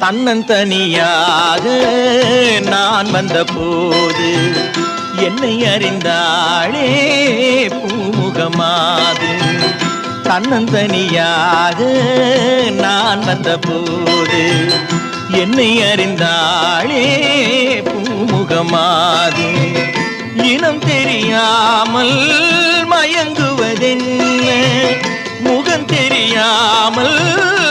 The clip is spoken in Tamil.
தன்னந்தனியாக நான் வந்த போது என்னை அறிந்தாளே பூமுகமாது. தன்னந்தனியாக நான் வந்த போது என்னை அறிந்தாளே பூமுகமாது. இனம் தெரியாமல் மயங்குவதென்ன? முகம் தெரியாமல்